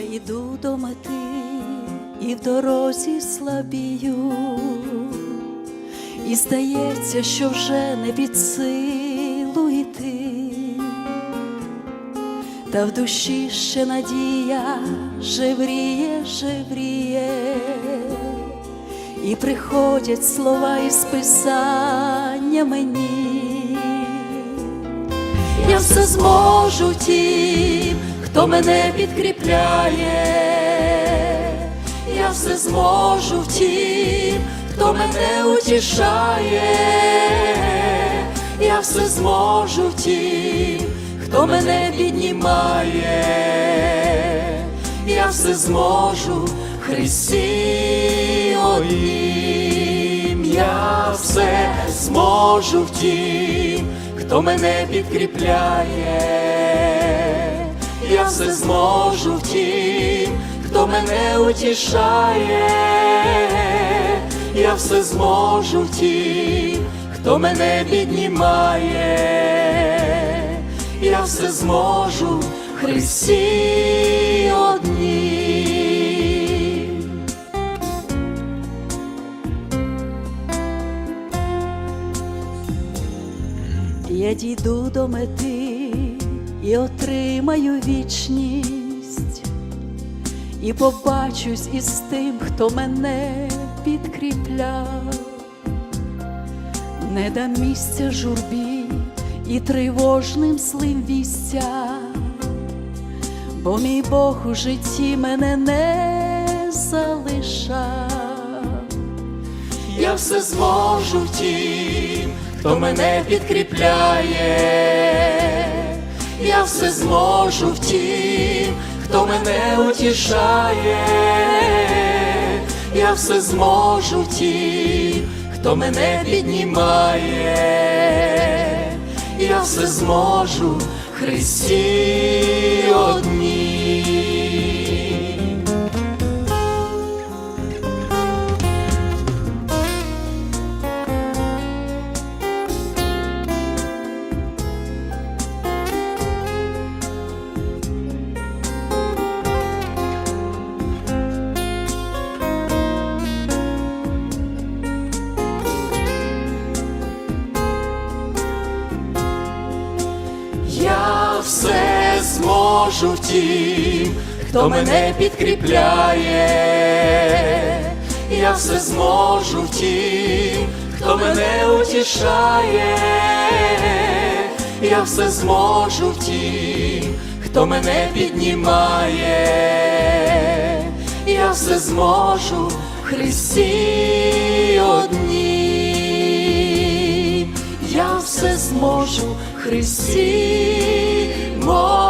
Іду до мети і в дорозі слабію, і здається, що вже не під силу йти, та в душі ще надія жевріє, жевріє, і приходять слова із писання мені. Я все зможу тім, хто мене підкріпляє, я все зможу в тім, хто мене утішає, я все зможу в тім, хто мене піднімає, я все зможу в Христі однім, я все зможу в тім, хто мене підкріпляє, я все зможу в тім, хто мене утішає, я все зможу в тім, хто мене піднімає, я все зможу в Христі однім. Я дійду до мети і отримаю вічність, і побачусь із тим, хто мене підкріпляв, не дам місця журбі і тривожним злим вістям, бо мій Бог у житті мене не залишав. Я все зможу тім, хто мене підкріпляє, я все зможу в тім, хто мене утішає, я все зможу в тім, хто мене піднімає, я все зможу Христі одній. Все зможу в тім, хто мене підкріпляє, я все зможу в тім, хто мене утішає, я все зможу тім, хто мене піднімає, я все зможу Христі одній. Я все зможу в Христі more.